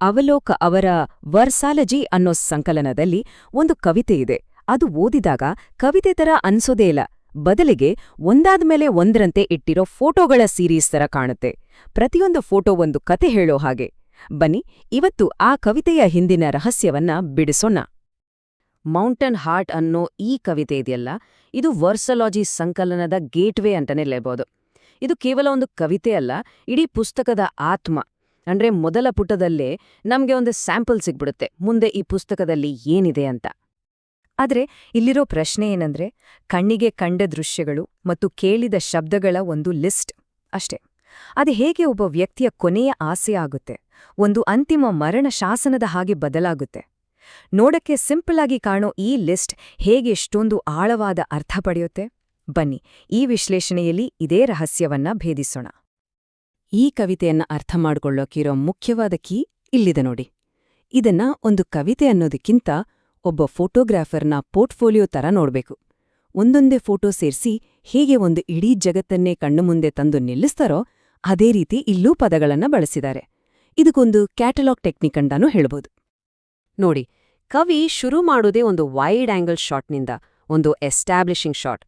ಅವಲೋಕ ಅವರ ವರ್ಸಾಲಜಿ ಅನ್ನೋ ಸಂಕಲನದಲ್ಲಿ ಒಂದು ಕವಿತೆ ಇದೆ. ಅದು ಓದಿದಾಗ ಕವಿತೆ ತರ ಅನ್ಸೋದೇ ಇಲ್ಲ. ಬದಲಿಗೆ ಒಂದಾದ್ಮೇಲೆ ಒಂದರಂತೆ ಇಟ್ಟಿರೋ ಫೋಟೋಗಳ ಸೀರೀಸ್ ತರ ಕಾಣುತ್ತೆ. ಪ್ರತಿಯೊಂದು ಫೋಟೋ ಒಂದು ಕತೆ ಹೇಳೋ ಹಾಗೆ. ಬನ್ನಿ, ಇವತ್ತು ಆ ಕವಿತೆಯ ಹಿಂದಿನ ರಹಸ್ಯವನ್ನ ಬಿಡಿಸೋಣ. ಮೌಂಟನ್ ಹಾರ್ಟ್ ಅನ್ನೋ ಈ ಕವಿತೆ ಇದೆಯಲ್ಲ? ಇದು ವರ್ಸಲಾಜಿ ಸಂಕಲನದ ಗೇಟ್ವೇ ಅಂತಾನೆ ಲೇಬೋದು ಇದು ಕೇವಲ ಒಂದು ಕವಿತೆ ಅಲ್ಲ, ಇಡೀ ಪುಸ್ತಕದ ಆತ್ಮ. ಅಂದ್ರೆ ಮೊದಲ ಪುಟದಲ್ಲೇ ನಮಗೆ ಒಂದು ಸ್ಯಾಂಪಲ್ ಸಿಗ್ಬಿಡುತ್ತೆ, ಮುಂದೆ ಈ ಪುಸ್ತಕದಲ್ಲಿ ಏನಿದೆ ಅಂತ. ಆದರೆ ಇಲ್ಲಿರೋ ಪ್ರಶ್ನೆ ಏನಂದ್ರೆ, ಕಣ್ಣಿಗೆ ಕಂಡ ದೃಶ್ಯಗಳು ಮತ್ತು ಕೇಳಿದ ಶಬ್ದಗಳ ಒಂದು ಲಿಸ್ಟ್ ಅಷ್ಟೇ. ಅದು ಹೇಗೆ ಒಬ್ಬ ವ್ಯಕ್ತಿಯ ಕೊನೆಯ ಆಸೆ ಆಗುತ್ತೆ, ಒಂದು ಅಂತಿಮ ಮರಣ ಶಾಸನದ ಹಾಗೆ ಬದಲಾಗುತ್ತೆ? ನೋಡಕ್ಕೆ ಸಿಂಪಲ್ ಆಗಿ ಕಾಣೋ ಈ ಲಿಸ್ಟ್ ಹೇಗೆ ಎಷ್ಟೊಂದು ಆಳವಾದ ಅರ್ಥ ಪಡೆಯುತ್ತೆ? ಬನ್ನಿ, ಈ ವಿಶ್ಲೇಷಣೆಯಲ್ಲಿ ಇದೇ ರಹಸ್ಯವನ್ನ ಭೇದಿಸೋಣ. ಈ ಕವಿತೆಯನ್ನ ಅರ್ಥ ಮಾಡ್ಕೊಳ್ಳೋಕಿರೋ ಮುಖ್ಯವಾದ ಕೀ ಇಲ್ಲಿದೆ ನೋಡಿ. ಇದನ್ನ ಒಂದು ಕವಿತೆ ಅನ್ನೋದಕ್ಕಿಂತ ಒಬ್ಬ ಫೋಟೋಗ್ರಾಫರ್ನ ಪೋರ್ಟ್ಫೋಲಿಯೋ ತರ ನೋಡ್ಬೇಕು. ಒಂದೊಂದೇ ಫೋಟೋ ಸೇರ್ಸಿ ಹೇಗೆ ಒಂದು ಇಡೀ ಜಗತ್ತನ್ನೇ ಕಣ್ಣು ಮುಂದೆ ತಂದು ನಿಲ್ಲಿಸ್ತಾರೋ ಅದೇ ರೀತಿ ಇಲ್ಲೂ ಪದಗಳನ್ನ ಬಳಸಿದ್ದಾರೆ. ಇದಕ್ಕೊಂದು ಕ್ಯಾಟಲಾಗ್ ಟೆಕ್ನಿಕ್ ಅಂತಾನೂ ಹೇಳ್ಬೋದು. ನೋಡಿ, ಕವಿ ಶುರು ಮಾಡೋದೇ ಒಂದು ವೈಡ್ ಆಂಗಲ್ ಶಾಟ್ನಿಂದ ಒಂದು ಎಸ್ಟಾಬ್ಲಿಷಿಂಗ್ ಶಾಟ್.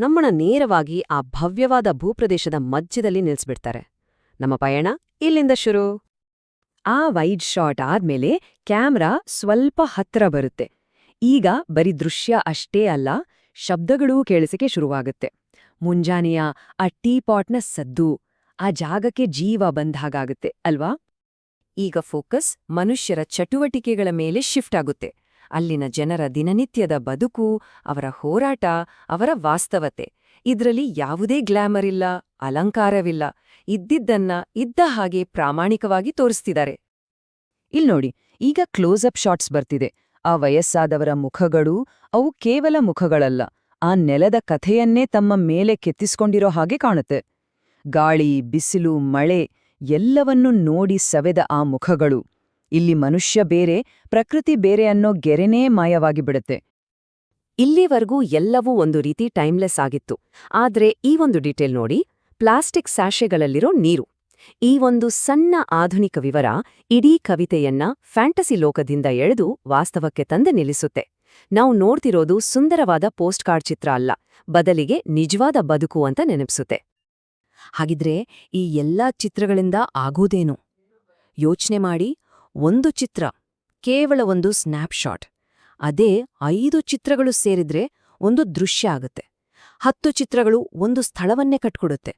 ನಮ್ಮನ್ನ ನೇರವಾಗಿ ಆ ಭವ್ಯವಾದ ಭೂಪ್ರದೇಶದ ಮಧ್ಯದಲ್ಲಿ ನಿಲ್ಸ್ಬಿಡ್ತಾರೆ. ನಮ್ಮ ಪಯಣ ಇಲ್ಲಿಂದ ಶುರು. ಆ ವೈಡ್ ಶಾಟ್ ಆದ್ಮೇಲೆ ಕ್ಯಾಮ್ರಾ ಸ್ವಲ್ಪ ಹತ್ರ ಬರುತ್ತೆ. ಈಗ ಬರೀ ದೃಶ್ಯ ಅಷ್ಟೇ ಅಲ್ಲ, ಶಬ್ದಗಳೂ ಕೇಳಿಸಕ್ಕೆ ಶುರುವಾಗುತ್ತೆ. ಮುಂಜಾನೆಯ ಆ ಟೀ ಪಾಟ್ನ ಸದ್ದು, ಆ ಜಾಗಕ್ಕೆ ಜೀವ ಬಂದ್ಹಾಗಾಗುತ್ತೆ ಅಲ್ವಾ? ಈಗ ಫೋಕಸ್ ಮನುಷ್ಯರ ಚಟುವಟಿಕೆಗಳ ಮೇಲೆ ಶಿಫ್ಟ್ ಆಗುತ್ತೆ. ಅಲ್ಲಿನ ಜನರ ದಿನನಿತ್ಯದ ಬದುಕು, ಅವರ ಹೋರಾಟ, ಅವರ ವಾಸ್ತವತೆ. ಇದರಲ್ಲಿ ಯಾವುದೇ ಗ್ಲಾಮರ್ ಇಲ್ಲ. ಅಲಂಕಾರವಿಲ್ಲ. ಇದ್ದಿದ್ದನ್ನ ಇದ್ದ ಹಾಗೆ ಪ್ರಾಮಾಣಿಕವಾಗಿ ತೋರಿಸ್ತಿದ್ದಾರೆ. ಇಲ್ನೋಡಿ ಈಗ ಕ್ಲೋಸ್ ಅಪ್ ಶಾಟ್ಸ್ ಬರ್ತಿದೆ. ಆ ವಯಸ್ಸಾದವರ ಮುಖಗಳು ಅವು ಕೇವಲ ಮುಖಗಳಲ್ಲ, ಆ ನೆಲದ ಕಥೆಯನ್ನೇ ತಮ್ಮ ಮೇಲೆ ಕೆತ್ತಿಸ್ಕೊಂಡಿರೋ ಹಾಗೆ ಕಾಣುತ್ತೆ. ಗಾಳಿ, ಬಿಸಿಲು, ಮಳೆ ಎಲ್ಲವನ್ನೂ ನೋಡಿ ಸವೆದ ಆ ಮುಖಗಳು. ಇಲ್ಲಿ ಮನುಷ್ಯ ಬೇರೆ, ಪ್ರಕೃತಿ ಬೇರೆ ಅನ್ನೋ ಗೆರೆನೇ ಮಾಯವಾಗಿ ಬಿಡುತ್ತೆ. ಇಲ್ಲಿವರೆಗೂ ಎಲ್ಲವೂ ಒಂದು ರೀತಿ ಟೈಮ್ಲೆಸ್ ಆಗಿತ್ತು. ಆದ್ರೆ ಈ ಒಂದು ಡೀಟೇಲ್ ನೋಡಿ ಪ್ಲಾಸ್ಟಿಕ್ ಸ್ಯಾಷೆಗಳಲ್ಲಿರೋ ನೀರು. ಈ ಒಂದು ಸಣ್ಣ ಆಧುನಿಕ ವಿವರ ಇಡೀ ಕವಿತೆಯನ್ನ ಫ್ಯಾಂಟಸಿ ಲೋಕದಿಂದ ಎಳೆದು ವಾಸ್ತವಕ್ಕೆ ತಂದೆ ನಿಲ್ಲಿಸುತ್ತೆ. ನಾವು ನೋಡ್ತಿರೋದು ಸುಂದರವಾದ ಪೋಸ್ಟ್ ಕಾರ್ಡ್ ಚಿತ್ರ ಅಲ್ಲ, ಬದಲಿಗೆ ನಿಜವಾದ ಬದುಕು ಅಂತ ನೆನಪಿಸುತ್ತೆ. ಹಾಗಿದ್ರೆ ಈ ಎಲ್ಲಾ ಚಿತ್ರಗಳಿಂದ ಆಗೋದೇನು? ಯೋಚನೆ ಮಾಡಿ, ಒಂದು ಚಿತ್ರ, ಕೇವಲ ಒಂದು ಸ್ನ್ಯಾಪ್ಶಾಟ್, ಅದೇ ಐದು ಚಿತ್ರಗಳು ಸೇರಿದ್ರೆ ಒಂದು ದೃಶ್ಯ ಆಗುತ್ತೆ. ಹತ್ತು ಚಿತ್ರಗಳು ಒಂದು ಸ್ಥಳವನ್ನೇ ಕಟ್ಕೊಡುತ್ತೆ.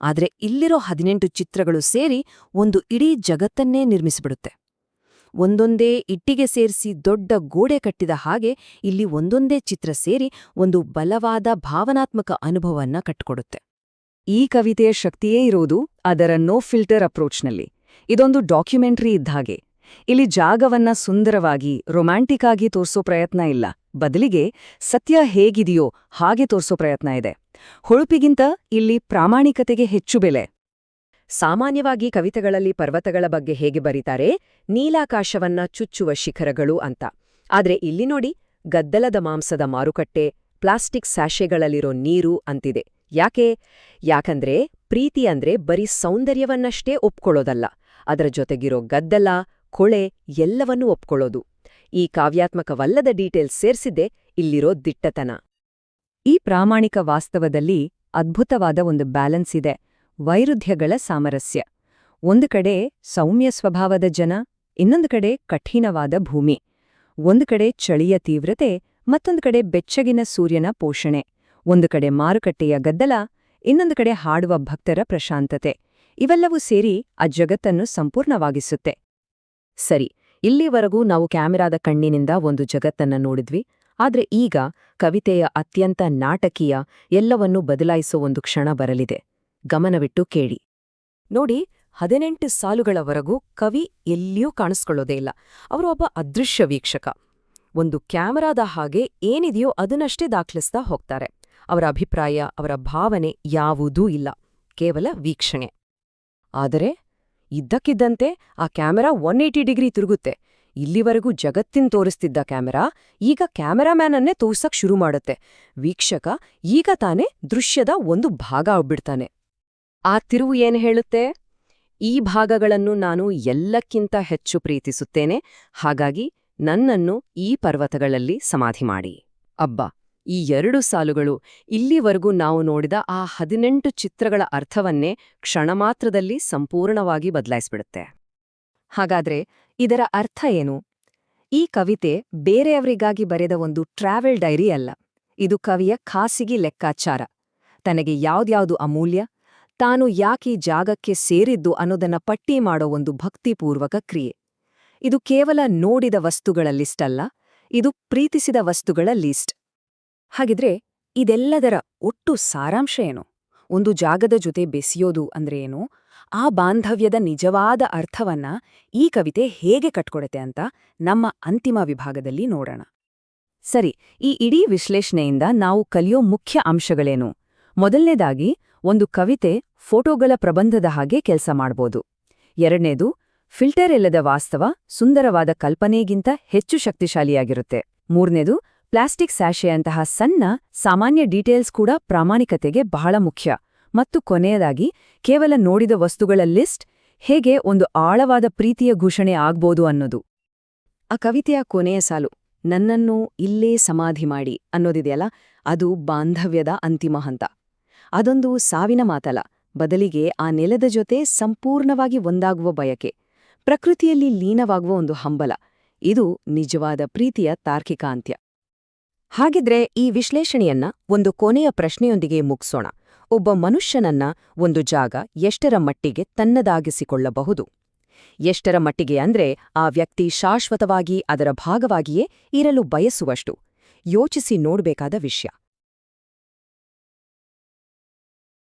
ಆದ್ರೆ ಇಲ್ಲಿರೋ ಹದಿನೆಂಟು ಚಿತ್ರಗಳು ಸೇರಿ ಒಂದು ಇಡೀ ಜಗತ್ತನ್ನೇ ನಿರ್ಮಿಸಿಬಿಡುತ್ತೆ. ಒಂದೊಂದೇ ಇಟ್ಟಿಗೆ ಸೇರಿಸಿ ದೊಡ್ಡ ಗೋಡೆ ಕಟ್ಟಿದ ಹಾಗೆ ಇಲ್ಲಿ ಒಂದೊಂದೇ ಚಿತ್ರ ಸೇರಿ ಒಂದು ಬಲವಾದ ಭಾವನಾತ್ಮಕ ಅನುಭವವನ್ನ ಕಟ್ಟಿಕೊಡುತ್ತೆ ಈ ಕವಿತೆಯ ಶಕ್ತಿಯೇ ಇರೋದು ಅದರ ನೋ ಫಿಲ್ಟರ್ ಅಪ್ರೋಚ್ನಲ್ಲಿ. ಇದೊಂದು ಡಾಕ್ಯುಮೆಂಟ್ರಿ ಇದ್ಹಾಗೆ ಇಲ್ಲಿ ಜಾಗವನ್ನ ಸುಂದರವಾಗಿ, ರೊಮ್ಯಾಂಟಿಕ್ ಆಗಿ ತೋರಿಸೋ ಪ್ರಯತ್ನ ಇಲ್ಲ. ಬದಲಿಗೆ ಸತ್ಯ ಹೇಗಿದೆಯೋ ಹಾಗೆ ತೋರಿಸೋ ಪ್ರಯತ್ನ ಇದೆ. ಹೊಳಪಿಗಿಂತ ಇಲ್ಲಿ ಪ್ರಾಮಾಣಿಕತೆಗೆ ಹೆಚ್ಚು ಬೆಲೆ. ಸಾಮಾನ್ಯವಾಗಿ ಕವಿತೆಗಳಲ್ಲಿ ಪರ್ವತಗಳ ಬಗ್ಗೆ ಹೇಗೆ ಬರೀತಾರೆ? ನೀಲಾಕಾಶವನ್ನ ಚುಚ್ಚುವ ಶಿಖರಗಳು ಅಂತ. ಆದ್ರೆ ಇಲ್ಲಿ ನೋಡಿ, ಗದ್ದಲದ ಮಾಂಸದ ಮಾರುಕಟ್ಟೆ, ಪ್ಲಾಸ್ಟಿಕ್ ಸ್ಯಾಶೆಗಳಲ್ಲಿರೋ ನೀರು ಅಂತಿದೆ. ಯಾಕೆ? ಯಾಕಂದ್ರೆ ಪ್ರೀತಿ ಅಂದ್ರೆ ಬರೀ ಸೌಂದರ್ಯವನ್ನಷ್ಟೇ ಒಪ್ಕೊಳ್ಳೋದಲ್ಲ. ಅದರ ಜೊತೆಗಿರೋ ಗದ್ದಲ, ಕೊಳೆ ಎಲ್ಲವನ್ನೂ ಒಪ್ಕೊಳ್ಳೋದು. ಈ ಕಾವ್ಯಾತ್ಮಕವಲ್ಲದ ಡೀಟೇಲ್ಸ್ ಸೇರ್ಸಿದ್ದೆ ಇಲ್ಲಿರೋ ದಿಟ್ಟತನ. ಈ ಪ್ರಾಮಾಣಿಕ ವಾಸ್ತವದಲ್ಲಿ ಅದ್ಭುತವಾದ ಒಂದು ಬ್ಯಾಲೆನ್ಸ್ ಇದೆ, ವೈರುಧ್ಯಗಳ ಸಾಮರಸ್ಯ. ಒಂದು ಕಡೆ ಸೌಮ್ಯ ಸ್ವಭಾವದ ಜನ, ಇನ್ನೊಂದು ಕಡೆ ಕಠಿಣವಾದ ಭೂಮಿ. ಒಂದು ಕಡೆ ಚಳಿಯ ತೀವ್ರತೆ, ಮತ್ತೊಂದು ಕಡೆ ಬೆಚ್ಚಗಿನ ಸೂರ್ಯನ ಪೋಷಣೆ. ಒಂದು ಕಡೆ ಮಾರುಕಟ್ಟೆಯ ಗದ್ದಲ, ಇನ್ನೊಂದು ಕಡೆ ಹಾಡುವ ಭಕ್ತರ ಪ್ರಶಾಂತತೆ. ಇವೆಲ್ಲವೂ ಸೇರಿ ಆ ಜಗತ್ತನ್ನು ಸಂಪೂರ್ಣವಾಗಿಸುತ್ತೆ. ಸರಿ ಇಲ್ಲಿವರೆಗೂ ನಾವು ಕ್ಯಾಮೆರಾದ ಕಣ್ಣಿನಿಂದ ಒಂದು ಜಗತ್ತನ್ನ ನೋಡಿದ್ವಿ, ಆದ್ರೆ ಈಗ ಕವಿತೆಯ ಅತ್ಯಂತ ನಾಟಕೀಯ ಎಲ್ಲವನ್ನೂ ಬದಲಾಯಿಸೋ ಒಂದು ಕ್ಷಣ ಬರಲಿದೆ. ಗಮನವಿಟ್ಟು ಕೇಳಿ. ನೋಡಿ, ಹದಿನೆಂಟು ಸಾಲುಗಳವರೆಗೂ ಕವಿ ಎಲ್ಲಿಯೂ ಕಾಣಿಸ್ಕೊಳ್ಳೋದೇ ಇಲ್ಲ. ಅವರು ಒಬ್ಬ ಅದೃಶ್ಯ ವೀಕ್ಷಕ. ಒಂದು ಕ್ಯಾಮರಾದ ಹಾಗೆ ಏನಿದೆಯೋ ಅದನ್ನಷ್ಟೇ ದಾಖಲಿಸ್ತಾ ಹೋಗ್ತಾರೆ. ಅವರ ಅಭಿಪ್ರಾಯ, ಅವರ ಭಾವನೆ ಯಾವುದೂ ಇಲ್ಲ. ಕೇವಲ ವೀಕ್ಷಣೆ. ಆದರೆ ಇದ್ದಕ್ಕಿದ್ದಂತೆ ಆ ಕ್ಯಾಮೆರಾ ಒನ್ ಏಯ್ಟಿ ಡಿಗ್ರಿ ತಿರುಗುತ್ತೆ. ಇಲ್ಲಿವರೆಗೂ ಜಗತ್ತಿನ ತೋರಿಸ್ತಿದ್ದ ಕ್ಯಾಮೆರಾ ಈಗ ಕ್ಯಾಮೆರಾಮ್ಯಾನನ್ನೇ ತೋರ್ಸಕ್ ಶುರು ಮಾಡುತ್ತೆ. ವೀಕ್ಷಕ ಈಗ ತಾನೇ ದೃಶ್ಯದ ಒಂದು ಭಾಗ ಒಬ್ಬಿಡ್ತಾನೆ ಆ ತಿರುವು ಏನು ಹೇಳುತ್ತೆ? ಈ ಭಾಗಗಳನ್ನು ನಾನು ಎಲ್ಲಕ್ಕಿಂತ ಹೆಚ್ಚು ಪ್ರೀತಿಸುತ್ತೇನೆ. ಹಾಗಾಗಿ ನನ್ನನ್ನು ಈ ಪರ್ವತಗಳಲ್ಲಿ ಸಮಾಧಿ ಮಾಡಿ. ಅಬ್ಬಾ! ಈ ಎರಡು ಸಾಲುಗಳು ಇಲ್ಲಿವರೆಗೂ ನಾವು ನೋಡಿದ ಆ ಹದಿನೆಂಟು ಚಿತ್ರಗಳ ಅರ್ಥವನ್ನೇ ಕ್ಷಣಮಾತ್ರದಲ್ಲಿ ಸಂಪೂರ್ಣವಾಗಿ ಬದಲಾಯಿಸ್ಬಿಡುತ್ತೆ. ಹಾಗಾದ್ರೆ ಇದರ ಅರ್ಥ ಏನು? ಈ ಕವಿತೆ ಬೇರೆಯವರಿಗಾಗಿ ಬರೆದ ಒಂದು ಟ್ರಾವೆಲ್ ಡೈರಿ ಅಲ್ಲ. ಇದು ಕವಿಯ ಖಾಸಗಿ ಲೆಕ್ಕಾಚಾರ. ತನಗೆ ಯಾವ್ದ್ಯಾವ್ದು ಅಮೂಲ್ಯ? ತಾನು ಯಾಕೆ ಜಾಗಕ್ಕೆ ಸೇರಿದ್ದು ಅನ್ನೋದನ್ನ ಪಟ್ಟಿ ಮಾಡೋ ಒಂದು ಭಕ್ತಿಪೂರ್ವಕ ಕ್ರಿಯೆ. ಇದು ಕೇವಲ ನೋಡಿದ ವಸ್ತುಗಳ ಲಿಸ್ಟ್ ಅಲ್ಲ, ಇದು ಪ್ರೀತಿಸಿದ ವಸ್ತುಗಳ ಲಿಸ್ಟ್. ಹಾಗಿದ್ರೆ ಇದೆಲ್ಲದರ ಒಟ್ಟು ಸಾರಾಂಶ ಏನು? ಒಂದು ಜಾಗದ ಜೊತೆ ಬೆಸೆಯೋದು ಅಂದ್ರೆ ಏನು? ಆ ಬಾಂಧವ್ಯದ ನಿಜವಾದ ಅರ್ಥವನ್ನ ಈ ಕವಿತೆ ಹೇಗೆ ಕಟ್ಕೊಡತ್ತೆ ಅಂತ ನಮ್ಮ ಅಂತಿಮ ವಿಭಾಗದಲ್ಲಿ ನೋಡೋಣ. ಸರಿ, ಈ ಇಡೀ ವಿಶ್ಲೇಷಣೆಯಿಂದ ನಾವು ಕಲಿಯೋ ಮುಖ್ಯ ಅಂಶಗಳೇನು? ಮೊದಲನೇದಾಗಿ, ಒಂದು ಕವಿತೆ ಫೋಟೋಗಳ ಪ್ರಬಂಧದ ಹಾಗೆ ಕೆಲಸ ಮಾಡ್ಬೋದು. ಎರಡನೇದು, ಫಿಲ್ಟರ್ ಇಲ್ಲದ ವಾಸ್ತವ ಸುಂದರವಾದ ಕಲ್ಪನೆಗಿಂತ ಹೆಚ್ಚು ಶಕ್ತಿಶಾಲಿಯಾಗಿರುತ್ತೆ. ಮೂರನೇದು ಪ್ಲಾಸ್ಟಿಕ್ ಸ್ಯಾಶೆಯಂತಹ ಸಣ್ಣ, ಸಾಮಾನ್ಯ ಡೀಟೇಲ್ಸ್ ಕೂಡ ಪ್ರಾಮಾಣಿಕತೆಗೆ ಬಹಳ ಮುಖ್ಯ. ಮತ್ತು ಕೊನೆಯದಾಗಿ, ಕೇವಲ ನೋಡಿದ ವಸ್ತುಗಳ ಲಿಸ್ಟ್ ಹೇಗೆ ಒಂದು ಆಳವಾದ ಪ್ರೀತಿಯ ಘೋಷಣೆ ಆಗ್ಬೋದು ಅನ್ನೋದು. ಆ ಕವಿತೆಯ ಕೊನೆಯ ಸಾಲು, ನನ್ನನ್ನು ಇಲ್ಲೇ ಸಮಾಧಿ ಮಾಡಿ ಅನ್ನೋದಿದೆಯಲ್ಲ, ಅದು ಬಾಂಧವ್ಯದ ಅಂತಿಮ ಹಂತ. ಅದೊಂದು ಸಾವಿನ ಮಾತಲ್ಲ, ಬದಲಿಗೆ ಆ ನೆಲದ ಜೊತೆ ಸಂಪೂರ್ಣವಾಗಿ ಒಂದಾಗುವ ಬಯಕೆ. ಪ್ರಕೃತಿಯಲ್ಲಿ ಲೀನವಾಗುವ ಒಂದು ಹಂಬಲ, ಇದು ನಿಜವಾದ ಪ್ರೀತಿಯ ತಾರ್ಕಿಕ ಅಂತ್ಯ. ಹಾಗಿದ್ರೆ ಈ ವಿಶ್ಲೇಷಣೆಯನ್ನ ಒಂದು ಕೊನೆಯ ಪ್ರಶ್ನೆಯೊಂದಿಗೆ ಮುಗಿಸೋಣ. ಒಬ್ಬ ಮನುಷ್ಯನನ್ನ ಒಂದು ಜಾಗ ಎಷ್ಟರ ಮಟ್ಟಿಗೆ ತನ್ನದಾಗಿಸಿಕೊಳ್ಳಬಹುದು? ಎಷ್ಟರ ಮಟ್ಟಿಗೆ ಅಂದ್ರೆ ಆ ವ್ಯಕ್ತಿ ಶಾಶ್ವತವಾಗಿ ಅದರ ಭಾಗವಾಗಿಯೇ ಇರಲು ಬಯಸುವಷ್ಟು. ಯೋಚಿಸಿ ನೋಡಬೇಕಾದ ವಿಷಯ.